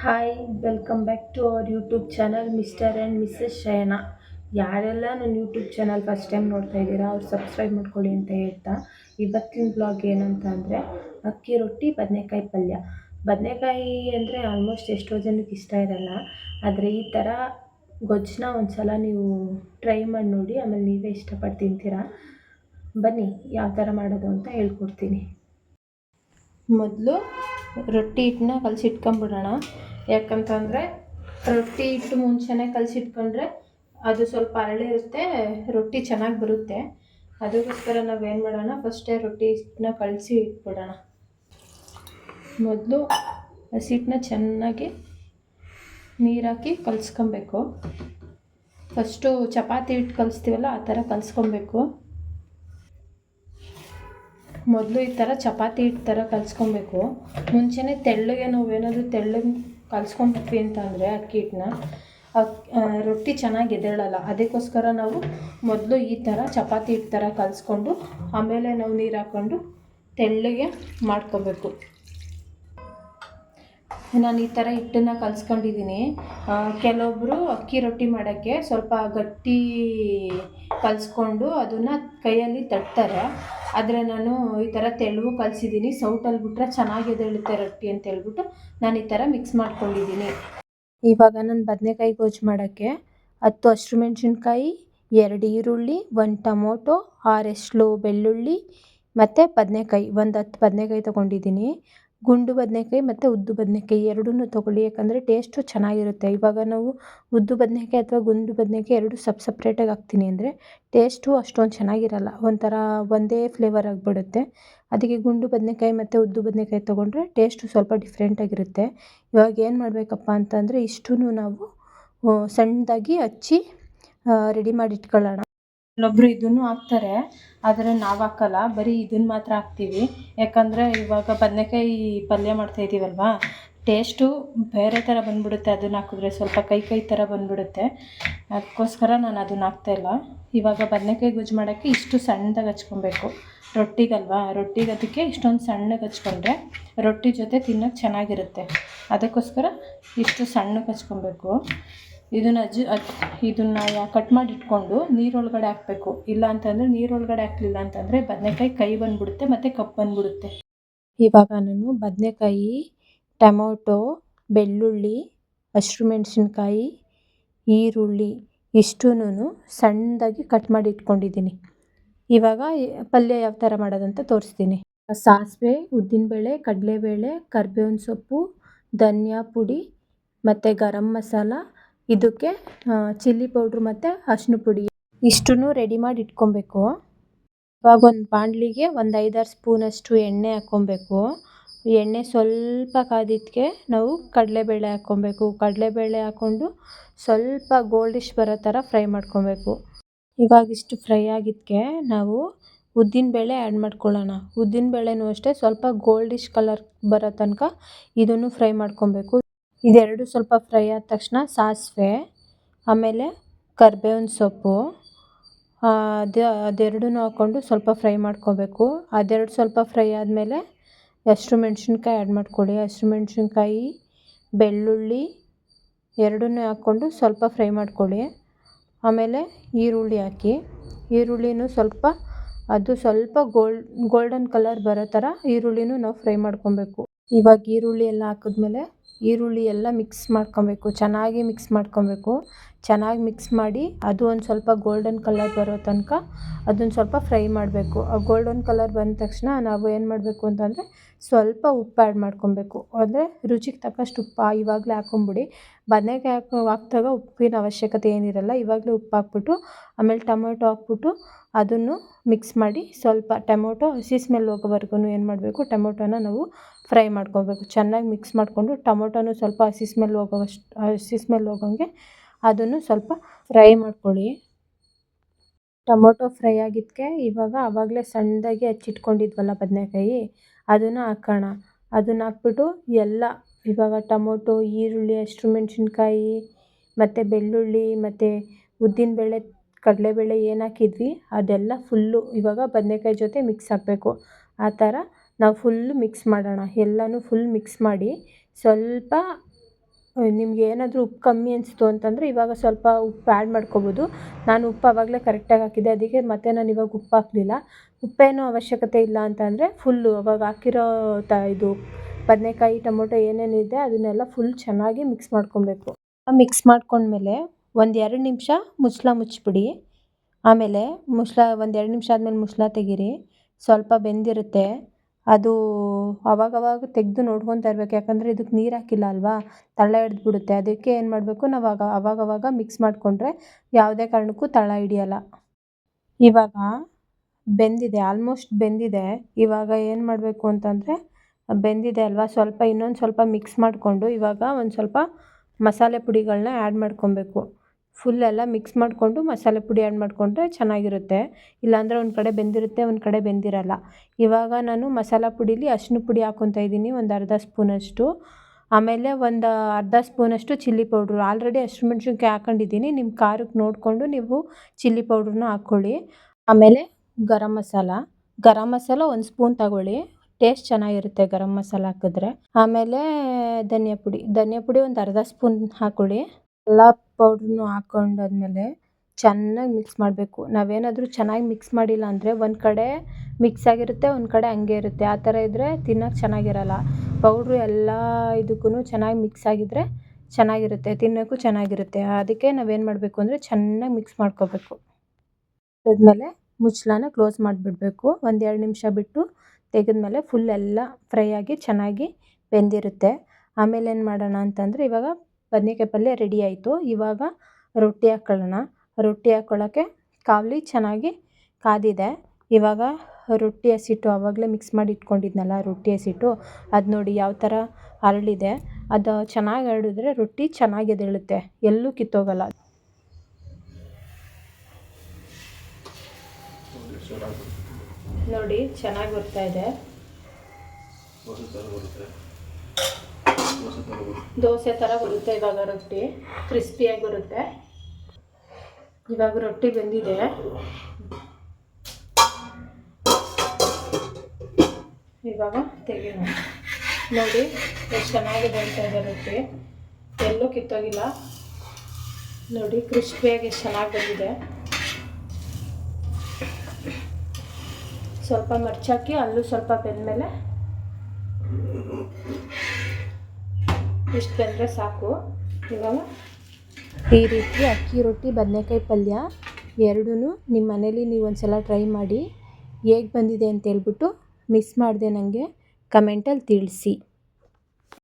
Hi welcome back to our YouTube channel mister and missus Shayana ಯಾರೆಲ್ಲ ನನ್ನ YouTube channel first time ನೋಡ್ತಾ ಇದ್ದೀರಾ, ಅವ್ರು ಸಬ್ಸ್ಕ್ರೈಬ್ ಮಾಡ್ಕೊಳ್ಳಿ ಅಂತ ಹೇಳ್ತಾ, ಇವತ್ತಿನ ಬ್ಲಾಗ್ ಏನಂತ ಅಂದರೆ, ಅಕ್ಕಿ ರೊಟ್ಟಿ ಬದನೆಕಾಯಿ ಪಲ್ಯ. ಬದನೆಕಾಯಿ ಅಂದರೆ ಆಲ್ಮೋಸ್ಟ್ ಎಷ್ಟೋ ಜನಕ್ಕೆ ಇಷ್ಟ ಇರಲ್ಲ, ಆದರೆ ಈ ಥರ ಗೊಜ್ಜನ್ನ ಒಂದು ಸಲ ನೀವು ಟ್ರೈ ಮಾಡಿ ನೋಡಿ, ಆಮೇಲೆ ನೀವೇ ಇಷ್ಟಪಟ್ಟು ತಿಂತೀರಾ. ಬನ್ನಿ, ಯಾವ ಥರ ಮಾಡೋದು ಅಂತ ಹೇಳ್ಕೊಡ್ತೀನಿ. ಮೊದಲು ರೊಟ್ಟಿ ಹಿಟ್ಟನ್ನ ಕಲಸಿಟ್ಕೊಂಬಿಡೋಣ. ಯಾಕಂತಂದರೆ ರೊಟ್ಟಿ ಹಿಟ್ಟು ಮುಂಚೆನೇ ಕಲಸಿಟ್ಕೊಂಡ್ರೆ ಅದು ಸ್ವಲ್ಪ ಅರಳಿರುತ್ತೆ ರೊಟ್ಟಿ ಚೆನ್ನಾಗಿ ಬರುತ್ತೆ. ಅದಕ್ಕೋಸ್ಕರ ನಾವು ಏನು ಮಾಡೋಣ, ಫಸ್ಟೇ ರೊಟ್ಟಿ ಹಿಟ್ಟನ್ನ ಕಲಸಿ ಇಟ್ಬಿಡೋಣ. ಮೊದಲು ಹಸಿ ಹಿಟ್ಟನ್ನ ಚೆನ್ನಾಗಿ ನೀರಾಕಿ ಕಲಿಸ್ಕೊಬೇಕು. ಫಸ್ಟು ಚಪಾತಿ ಹಿಟ್ಟು ಕಲಿಸ್ತೀವಲ್ಲ, ಆ ಥರ ಕಲಿಸ್ಕೊಬೇಕು. ಮೊದಲು ಈ ಥರ ಚಪಾತಿ ಹಿಟ್ಟು ಥರ ಕಲಿಸ್ಕೊಬೇಕು. ಮುಂಚೆನೇ ತೆಳ್ಳಗೆ ನಾವು ಏನಾದರೂ ತೆಳ್ಳಗೆ ಕಲಿಸ್ಕೊಂಬಿಟ್ವಿ ಅಂತಂದರೆ ಅಕ್ಕಿ ಹಿಟ್ಟನ್ನ ರೊಟ್ಟಿ ಚೆನ್ನಾಗಿ ಎದ್ದೇಳಲ್ಲ. ಅದಕ್ಕೋಸ್ಕರ ನಾವು ಮೊದಲು ಈ ಥರ ಚಪಾತಿ ಹಿಟ್ಟು ಥರ ಕಲಿಸ್ಕೊಂಡು, ಆಮೇಲೆ ನಾವು ನೀರು ಹಾಕ್ಕೊಂಡು ತೆಳ್ಳಗೆ ಮಾಡ್ಕೋಬೇಕು. ನಾನು ಈ ಥರ ಹಿಟ್ಟನ್ನು ಕಲಿಸ್ಕೊಂಡಿದ್ದೀನಿ ಕೆಲವೊಬ್ಬರು ಅಕ್ಕಿ ರೊಟ್ಟಿ ಮಾಡೋಕ್ಕೆ ಸ್ವಲ್ಪ ಗಟ್ಟಿ ಕಲಿಸ್ಕೊಂಡು ಅದನ್ನು ಕೈಯಲ್ಲಿ ತಟ್ತಾರೆ. ಆದರೆ ನಾನು ಈ ಥರ ತೆಳುವು ಕಲಿಸಿದ್ದೀನಿ ಸೌಟಲ್ಲಿ ಬಿಟ್ರೆ ಚೆನ್ನಾಗಿ ಎದ್ದೇಳುತ್ತೆ ರೊಟ್ಟಿ ಅಂತ ಹೇಳ್ಬಿಟ್ಟು ನಾನು ಈ ಥರ ಮಿಕ್ಸ್ ಮಾಡ್ಕೊಂಡಿದ್ದೀನಿ ಇವಾಗ ನಾನು ಬದನೆಕಾಯಿ ಗೊಜ್ಜು ಮಾಡೋಕ್ಕೆ ಹತ್ತು ಹಸಿರು ಮೆಣಸಿನ್ಕಾಯಿ ಎರಡು ಈರುಳ್ಳಿ, ಒಂದು ಟೊಮೊಟೊ ಆರೆಸ್ಲು ಬೆಳ್ಳುಳ್ಳಿ ಮತ್ತು ಬದನೆಕಾಯಿ, ಒಂದು ಹತ್ತು ಬದನೆಕಾಯಿ ತೊಗೊಂಡಿದ್ದೀನಿ ಗುಂಡು ಬದನೆಕಾಯಿ ಮತ್ತು ಉದ್ದು ಬದನೆಕಾಯಿ ಎರಡೂ ತೊಗೊಳ್ಳಿ. ಯಾಕಂದರೆ ಟೇಸ್ಟು ಚೆನ್ನಾಗಿರುತ್ತೆ. ಇವಾಗ ನಾವು ಉದ್ದು ಬದನೆಕಾಯಿ ಅಥವಾ ಗುಂಡು ಬದನೆಕಾಯಿ ಎರಡು ಸಪ್ ಸಪ್ರೇಟಾಗಿ ಹಾಕ್ತೀನಿ ಅಂದರೆ ಟೇಸ್ಟು ಅಷ್ಟೊಂದು ಚೆನ್ನಾಗಿರಲ್ಲ. ಒಂಥರ ಒಂದೇ ಫ್ಲೇವರ್ ಆಗಿಬಿಡುತ್ತೆ. ಅದಕ್ಕೆ ಗುಂಡು ಬದನೆಕಾಯಿ ಮತ್ತು ಉದ್ದು ಬದನೆಕಾಯಿ ತೊಗೊಂಡ್ರೆ ಟೇಸ್ಟು ಸ್ವಲ್ಪ ಡಿಫ್ರೆಂಟಾಗಿರುತ್ತೆ ಇವಾಗ ಏನು ಮಾಡಬೇಕಪ್ಪ ಅಂತಂದರೆ ಇಷ್ಟೂ ನಾವು ಸಣ್ಣದಾಗಿ ಹಚ್ಚಿ ರೆಡಿ ಮಾಡಿ ಇಟ್ಕೊಳ್ಳೋಣ. ಕೆಲವೊಬ್ರು ಇದನ್ನು ಹಾಕ್ತಾರೆ, ಆದರೆ ನಾವು ಹಾಕಲ್ಲ, ಬರೀ ಇದನ್ನ ಮಾತ್ರ ಹಾಕ್ತೀವಿ. ಯಾಕಂದರೆ ಇವಾಗ ಬದನೆಕಾಯಿ ಪಲ್ಯ ಮಾಡ್ತಾ ಇದ್ದೀವಲ್ವಾ ಟೇಸ್ಟು ಬೇರೆ ಥರ ಬಂದ್ಬಿಡುತ್ತೆ ಅದನ್ನು ಹಾಕಿದ್ರೆ, ಸ್ವಲ್ಪ ಕೈ ಕೈ ಥರ ಬಂದ್ಬಿಡುತ್ತೆ. ಅದಕ್ಕೋಸ್ಕರ ನಾನು ಅದನ್ನು ಹಾಕ್ತಾಯಿಲ್ಲ ಇವಾಗ ಬದನೆಕಾಯಿ ಗೊಜ್ಜು ಮಾಡೋಕ್ಕೆ ಇಷ್ಟು ಸಣ್ಣದಾಗಿ ಹಚ್ಕೊಬೇಕು. ರೊಟ್ಟಿಗಲ್ವಾ, ರೊಟ್ಟಿಗೆ ಅದಕ್ಕೆ ಇಷ್ಟೊಂದು ಸಣ್ಣಗೆ ಹಚ್ಕೊಂಡ್ರೆ ರೊಟ್ಟಿ ಜೊತೆ ತಿನ್ನೋಕ್ಕೆ ಚೆನ್ನಾಗಿರುತ್ತೆ. ಅದಕ್ಕೋಸ್ಕರ ಇಷ್ಟು ಸಣ್ಣಗೆ ಹಚ್ಕೊಬೇಕು. ಇದನ್ನು ಇದನ್ನ ಇದನ್ನು ಕಟ್ ಮಾಡಿ ಇಟ್ಕೊಂಡು ನೀರೊಳಗಡೆ ಹಾಕಬೇಕು. ಇಲ್ಲ ಅಂತಂದರೆ ನೀರೊಳಗಡೆ ಹಾಕಲಿಲ್ಲ ಅಂತಂದರೆ ಬದನೆಕಾಯಿ ಕೈ ಬಂದುಬಿಡುತ್ತೆ ಮತ್ತು ಕಪ್ಪು ಬಂದುಬಿಡುತ್ತೆ. ಇವಾಗ ನಾನು ಬದನೆಕಾಯಿ, ಟೊಮೊಟೊ, ಬೆಳ್ಳುಳ್ಳಿ, ಹಸಿರು ಮೆಣಸಿನ್ಕಾಯಿ, ಈರುಳ್ಳಿ ಇಷ್ಟೂ ಸಣ್ಣದಾಗಿ ಕಟ್ ಮಾಡಿ ಇಟ್ಕೊಂಡಿದ್ದೀನಿ ಇವಾಗ ಪಲ್ಯ ಯಾವ ಥರ ಮಾಡೋದಂತ ತೋರಿಸ್ತೀನಿ. ಸಾಸಿವೆ, ಉದ್ದಿನಬೇಳೆ, ಕಡಲೆಬೇಳೆ, ಕರ್ಬೇವಿನ ಸೊಪ್ಪು, ಧನಿಯಾ ಪುಡಿ ಮತ್ತು ಗರಂ ಮಸಾಲ ಇದಕ್ಕೆ ಚಿಲ್ಲಿ ಪೌಡ್ರ್ ಮತ್ತು ಅರ್ಶಿನ ಪುಡಿ. ಇಷ್ಟನ್ನು ರೆಡಿ ಮಾಡಿ ಇಟ್ಕೊಬೇಕು. ಇವಾಗ ಒಂದು ಬಾಣಲಿಗೆ ಒಂದು ಐದಾರು ಸ್ಪೂನಷ್ಟು ಎಣ್ಣೆ ಹಾಕ್ಕೊಬೇಕು. ಎಣ್ಣೆ ಸ್ವಲ್ಪ ಕಾದಿದ್ದಕ್ಕೆ ನಾವು ಕಡಲೆಬೇಳೆ ಹಾಕ್ಕೊಬೇಕು. ಕಡಲೆಬೇಳೆ ಹಾಕ್ಕೊಂಡು ಸ್ವಲ್ಪ ಗೋಲ್ಡಿಶ್ ಬರೋ ಥರ ಫ್ರೈ ಮಾಡ್ಕೊಬೇಕು. ಇವಾಗ ಇಷ್ಟು ಫ್ರೈ ಆಗಿದ್ದಕ್ಕೆ ನಾವು ಉದ್ದಿನಬೇಳೆ ಆ್ಯಡ್ ಮಾಡ್ಕೊಳ್ಳೋಣ. ಉದ್ದಿನಬೇಳೆನೂ ಅಷ್ಟೇ ಸ್ವಲ್ಪ ಗೋಲ್ಡಿಶ್ ಕಲರ್ ಬರೋ ತನಕ ಇದನ್ನು ಫ್ರೈ ಮಾಡ್ಕೊಬೇಕು. ಇದೆರಡು ಸ್ವಲ್ಪ ಫ್ರೈ ಆದ ತಕ್ಷಣ ಸಾಸಿವೆ, ಆಮೇಲೆ ಕರ್ಬೇವಿನ ಸೊಪ್ಪು ಅದು ಅದೆರಡೂ ಹಾಕ್ಕೊಂಡು ಸ್ವಲ್ಪ ಫ್ರೈ ಮಾಡ್ಕೊಬೇಕು. ಅದೆರಡು ಸ್ವಲ್ಪ ಫ್ರೈ ಆದಮೇಲೆ ಹಸಿರು ಮೆಣಸಿನ್ಕಾಯಿ ಆ್ಯಡ್ ಮಾಡ್ಕೊಳ್ಳಿ. ಹಸಿರು ಮೆಣಸಿನ್ಕಾಯಿ, ಬೆಳ್ಳುಳ್ಳಿ ಎರಡನ್ನೂ ಹಾಕ್ಕೊಂಡು ಸ್ವಲ್ಪ ಫ್ರೈ ಮಾಡ್ಕೊಳ್ಳಿ. ಆಮೇಲೆ ಈರುಳ್ಳಿ ಹಾಕಿ. ಈರುಳ್ಳಿನೂ ಸ್ವಲ್ಪ, ಅದು ಸ್ವಲ್ಪ ಗೋಲ್ಡ್ ಗೋಲ್ಡನ್ ಕಲರ್ ಬರೋ ಥರ ಈರುಳ್ಳಿನೂ ನಾವು ಫ್ರೈ ಮಾಡ್ಕೊಬೇಕು. ಇವಾಗ ಈರುಳ್ಳಿ ಎಲ್ಲ ಹಾಕಿದ್ಮೇಲೆ ಈರುಳ್ಳಿ ಎಲ್ಲ ಮಿಕ್ಸ್ ಮಾಡ್ಕೊಬೇಕು, ಚೆನ್ನಾಗಿ ಮಿಕ್ಸ್ ಮಾಡ್ಕೊಬೇಕು. ಚೆನ್ನಾಗಿ ಮಿಕ್ಸ್ ಮಾಡಿ ಅದು ಒಂದು ಸ್ವಲ್ಪ ಗೋಲ್ಡನ್ ಕಲರ್ ಬರೋ ತನಕ ಅದನ್ನು ಸ್ವಲ್ಪ ಫ್ರೈ ಮಾಡಬೇಕು. ಆ ಗೋಲ್ಡನ್ ಕಲರ್ ಬಂದ ತಕ್ಷಣ ನಾವು ಏನು ಮಾಡಬೇಕು ಅಂತಂದರೆ ಸ್ವಲ್ಪ ಉಪ್ಪು ಆ್ಯಡ್ ಮಾಡ್ಕೊಬೇಕು. ಅಂದರೆ ರುಚಿಗೆ ತಕ್ಕಷ್ಟು ಉಪ್ಪು ಇವಾಗಲೇ ಹಾಕೊಂಬಿಡಿ. ಬದನೆಕಾಯಿ ಹಾಕೋ, ಹಾಕ್ದಾಗ ಉಪ್ಪಿನ ಅವಶ್ಯಕತೆ ಏನಿರಲ್ಲ, ಇವಾಗಲೇ ಉಪ್ಪು ಹಾಕ್ಬಿಟ್ಟು, ಆಮೇಲೆ ಟೊಮೊಟೊ ಹಾಕ್ಬಿಟ್ಟು ಅದನ್ನು ಮಿಕ್ಸ್ ಮಾಡಿ ಸ್ವಲ್ಪ ಟೊಮೊಟೊ ಹಸಿ ಸ್ಮೆಲ್ ಹೋಗೋವರೆಗೂ ಏನು ಮಾಡಬೇಕು, ಟೊಮೊಟೊನ ನಾವು ಫ್ರೈ ಮಾಡ್ಕೊಬೇಕು. ಚೆನ್ನಾಗಿ ಮಿಕ್ಸ್ ಮಾಡಿಕೊಂಡು ಟೊಮೊಟೊನು ಸ್ವಲ್ಪ ಹಸಿ ಸ್ಮೆಲ್ ಹೋಗೋವಷ್ಟು ಹಸಿ ಸ್ಮೆಲ್ ಹೋಗೋಂಗೆ ಅದನ್ನು ಸ್ವಲ್ಪ ಫ್ರೈ ಮಾಡ್ಕೊಳ್ಳಿ. ಟೊಮೊಟೊ ಫ್ರೈ ಆಗಿದ್ದಕ್ಕೆ ಇವಾಗ ಆವಾಗಲೇ ಸಣ್ಣದಾಗಿ ಹಚ್ಚಿಟ್ಕೊಂಡಿದ್ವಲ್ಲ ಬದನೆಕಾಯಿ, ಅದನ್ನು ಹಾಕೋಣ. ಅದನ್ನು ಹಾಕ್ಬಿಟ್ಟು ಎಲ್ಲ ಇವಾಗ ಟೊಮೊಟೊ, ಈರುಳ್ಳಿ ಹಸಿರು ಮೆಣಸಿನ್ಕಾಯಿ, ಮತ್ತು ಬೆಳ್ಳುಳ್ಳಿ, ಮತ್ತು ಉದ್ದಿನಬೇಳೆ ಕಡಲೆಬೇಳೆ ಏನು ಹಾಕಿದ್ವಿ, ಅದೆಲ್ಲ ಫುಲ್ಲು ಇವಾಗ ಬದನೆಕಾಯಿ ಜೊತೆ ಮಿಕ್ಸ್ ಹಾಕಬೇಕು. ಆ ಥರ ನಾವು ಫುಲ್ಲು ಮಿಕ್ಸ್ ಮಾಡೋಣ. ಎಲ್ಲನೂ ಫುಲ್ ಮಿಕ್ಸ್ ಮಾಡಿ ಸ್ವಲ್ಪ ನಿಮ್ಗೆ ಏನಾದರೂ ಉಪ್ಪು ಕಮ್ಮಿ ಅನಿಸ್ತು ಅಂತಂದರೆ ಇವಾಗ ಸ್ವಲ್ಪ ಉಪ್ಪು ಆ್ಯಡ್ ಮಾಡ್ಕೊಬೋದು. ನಾನು ಉಪ್ಪು ಆವಾಗಲೇ ಕರೆಕ್ಟಾಗಿ ಹಾಕಿದ್ದೆ. ಅದಕ್ಕೆ ಮತ್ತೆ ನಾನು ಇವಾಗ ಉಪ್ಪು ಹಾಕಲಿಲ್ಲ. ಉಪ್ಪೇನೂ ಅವಶ್ಯಕತೆ ಇಲ್ಲ ಅಂತಂದರೆ ಫುಲ್ಲು ಅವಾಗ ಹಾಕಿರೋ ತ, ಇದು ಬದನೇಕಾಯಿ, ಟೊಮೊಟೊ ಏನೇನಿದೆ ಅದನ್ನೆಲ್ಲ ಫುಲ್ ಚೆನ್ನಾಗಿ ಮಿಕ್ಸ್ ಮಾಡ್ಕೊಬೇಕು. ಮಿಕ್ಸ್ ಮಾಡ್ಕೊಂಡ್ಮೇಲೆ ಒಂದು ಎರಡು ನಿಮಿಷ ಮುಚ್ಚಳ ಮುಚ್ಚಿಬಿಡಿ. ಆಮೇಲೆ ಮುಚ್ಚಳ, ಒಂದು ಎರಡು ನಿಮಿಷ ಆದಮೇಲೆ ಮುಚ್ಚಳ ತೆಗೀರಿ. ಸ್ವಲ್ಪ ಬೆಂದಿರುತ್ತೆ. ಅದು ಅವಾಗವಾಗ ತೆಗೆದು ನೋಡ್ಕೊತಾ ಇರ್ಬೇಕು. ಯಾಕಂದರೆ ಇದಕ್ಕೆ ನೀರು ಹಾಕಿಲ್ಲ ಅಲ್ವಾ? ತಳ ಹಿಡ್ದ್ಬಿಡುತ್ತೆ ಅದಕ್ಕೆ ಏನು ಮಾಡಬೇಕು? ನಾವು ಆಗ ಅವಾಗವಾಗ ಮಿಕ್ಸ್ ಮಾಡಿಕೊಂಡ್ರೆ ಯಾವುದೇ ಕಾರಣಕ್ಕೂ ತಳ ಹಿಡಿಯಲ್ಲ. ಇವಾಗ ಬೆಂದಿದೆ ಆಲ್ಮೋಸ್ಟ್ ಬೆಂದಿದೆ. ಇವಾಗ ಏನು ಮಾಡಬೇಕು ಅಂತಂದರೆ ಬೆಂದಿದೆ ಅಲ್ವಾ? ಸ್ವಲ್ಪ ಇನ್ನೊಂದು ಸ್ವಲ್ಪ ಮಿಕ್ಸ್ ಮಾಡಿಕೊಂಡು ಇವಾಗ ಒಂದು ಸ್ವಲ್ಪ ಮಸಾಲೆ ಪುಡಿಗಳನ್ನ ಆ್ಯಡ್ ಮಾಡ್ಕೊಬೇಕು. ಫುಲ್ ಎಲ್ಲ ಮಿಕ್ಸ್ ಮಾಡಿಕೊಂಡು ಮಸಾಲೆ ಪುಡಿ ಆ್ಯಡ್ ಮಾಡಿಕೊಂಡ್ರೆ ಚೆನ್ನಾಗಿರುತ್ತೆ. ಇಲ್ಲಾಂದರೆ ಒಂದು ಕಡೆ ಬೆಂದಿರುತ್ತೆ, ಒಂದು ಕಡೆ ಬೆಂದಿರಲ್ಲ. ಇವಾಗ ನಾನು ಮಸಾಲೆ ಪುಡೀಲಿ ಅರಿಶಿನ ಪುಡಿ ಹಾಕ್ಕೊತಾ ಇದ್ದೀನಿ, ಒಂದು ಅರ್ಧ ಸ್ಪೂನಷ್ಟು. ಆಮೇಲೆ ಒಂದು ಅರ್ಧ ಸ್ಪೂನಷ್ಟು ಚಿಲ್ಲಿ ಪೌಡ್ರು ಆಲ್ರೆಡಿ ಹಸಿರು ಮೆಣಸಿನ್ಕಾಯಿ ಹಾಕೊಂಡಿದ್ದೀನಿ. ನಿಮ್ಮ ಖಾರಕ್ಕೆ ನೋಡಿಕೊಂಡು ನೀವು ಚಿಲ್ಲಿ ಪೌಡ್ರನ್ನ ಹಾಕ್ಕೊಳ್ಳಿ ಆಮೇಲೆ ಗರಂ ಮಸಾಲ. ಗರಂ ಮಸಾಲ ಒಂದು ಸ್ಪೂನ್ ತಗೊಳ್ಳಿ. ಟೇಸ್ಟ್ ಚೆನ್ನಾಗಿರುತ್ತೆ ಗರಂ ಮಸಾಲ ಹಾಕಿದ್ರೆ. ಆಮೇಲೆ ಧನಿಯಾ ಪುಡಿ. ಧನಿಯಾ ಪುಡಿ ಒಂದು ಅರ್ಧ ಸ್ಪೂನ್ ಹಾಕ್ಕೊಳ್ಳಿ ಎಲ್ಲ ಪೌಡ್ರನ್ನು ಹಾಕ್ಕೊಂಡಾದ್ಮೇಲೆ ಚೆನ್ನಾಗಿ ಮಿಕ್ಸ್ ಮಾಡಬೇಕು. ನಾವೇನಾದರೂ ಚೆನ್ನಾಗಿ ಮಿಕ್ಸ್ ಮಾಡಿಲ್ಲ ಅಂದರೆ ಒಂದು ಕಡೆ ಮಿಕ್ಸ್ ಆಗಿರುತ್ತೆ, ಒಂದು ಕಡೆ ಹಂಗೆ ಇರುತ್ತೆ. ಆ ಥರ ಇದ್ದರೆ ತಿನ್ನೋಕೆ ಚೆನ್ನಾಗಿರಲ್ಲ. ಪೌಡ್ರು ಎಲ್ಲ ಇದಕ್ಕೂ ಚೆನ್ನಾಗಿ ಮಿಕ್ಸ್ ಆಗಿದ್ದರೆ ಚೆನ್ನಾಗಿರುತ್ತೆ, ತಿನ್ನೋಕ್ಕೂ ಚೆನ್ನಾಗಿರುತ್ತೆ. ಅದಕ್ಕೆ ನಾವೇನು ಮಾಡಬೇಕು ಅಂದರೆ ಚೆನ್ನಾಗಿ ಮಿಕ್ಸ್ ಮಾಡ್ಕೋಬೇಕು. ಅದಾದ್ಮೇಲೆ ಮುಚ್ಚಳನ ಕ್ಲೋಸ್ ಮಾಡಿಬಿಡ್ಬೇಕು. ಒಂದು ಎರಡು ನಿಮಿಷ ಬಿಟ್ಟು ತೆಗೆದ್ಮೇಲೆ ಫುಲ್ ಎಲ್ಲ ಫ್ರೈ ಆಗಿ ಚೆನ್ನಾಗಿ ಬೆಂದಿರುತ್ತೆ. ಆಮೇಲೆ ಏನು ಮಾಡೋಣ ಅಂತಂದರೆ ಇವಾಗ ಬದನೇಕಾಯಿ ಪಲ್ಯ ರೆಡಿ ಆಯಿತು. ಇವಾಗ ರೊಟ್ಟಿ ಹಾಕ್ಕೊಳ್ಳೋಣ ರೊಟ್ಟಿ ಹಾಕ್ಕೊಳ್ಳೋಕ್ಕೆ ಕಾವಲಿ ಚೆನ್ನಾಗಿ ಕಾದಿದೆ. ಇವಾಗ ರೊಟ್ಟಿ ಹಸಿಟ್ಟು ಆವಾಗಲೇ ಮಿಕ್ಸ್ ಮಾಡಿ ಇಟ್ಕೊಂಡಿದ್ನಲ್ಲ ರೊಟ್ಟಿ ಹಸಿಟ್ಟು, ಅದು ನೋಡಿ ಯಾವ ಥರ ಅರಳಿದೆ. ಅದು ಚೆನ್ನಾಗಿ ಹರಡಿದ್ರೆ ರೊಟ್ಟಿ ಚೆನ್ನಾಗಿ ಎದೇಳುತ್ತೆ. ಎಲ್ಲೂ ಕಿತ್ತೋಗಲ್ಲ. ನೋಡಿ, ಚೆನ್ನಾಗಿ ಬರ್ತಾ ಇದೆ. ದೋಸೆ ಥರ ಬರುತ್ತೆ, ಇವಾಗ ರೊಟ್ಟಿ. ಕ್ರಿಸ್ಪಿಯಾಗಿ ಬರುತ್ತೆ. ಇವಾಗ ರೊಟ್ಟಿ ಬೆಂದಿದೆ. ಇವಾಗ ತೆಗೆಯೋಣ. ನೋಡಿ, ಎಷ್ಟು ಚೆನ್ನಾಗಿ ಅಂತ ಇದೆ ರೊಟ್ಟಿ. ಎಲ್ಲೂ ಕಿತ್ತೋಗಿಲ್ಲ. ನೋಡಿ ಕ್ರಿಸ್ಪಿಯಾಗಿ ಎಷ್ಟು ಚೆನ್ನಾಗಿ ಬಂದಿದೆ. ಸ್ವಲ್ಪ ಮರ್ಚಾಕಿ, ಅಲ್ಲೂ ಸ್ವಲ್ಪ ಬೆಂದಮೇಲೆ ಇಷ್ಟು ಬಂದರೆ ಸಾಕು. ಇವಾಗ ಈ ರೀತಿ ಅಕ್ಕಿ ರೊಟ್ಟಿ, ಬದನೇಕಾಯಿ ಪಲ್ಯ ಎರಡೂ ನಿಮ್ಮ ಮನೇಲಿ ನೀವು ಒಂದು ಸಲ ಟ್ರೈ ಮಾಡಿ ಹೇಗೆ ಬಂದಿದೆ ಅಂತ ಹೇಳ್ಬಿಟ್ಟು ಮಿಸ್ ಮಾಡಿದೆ ನನಗೆ ಕಮೆಂಟಲ್ಲಿ ತಿಳಿಸಿ.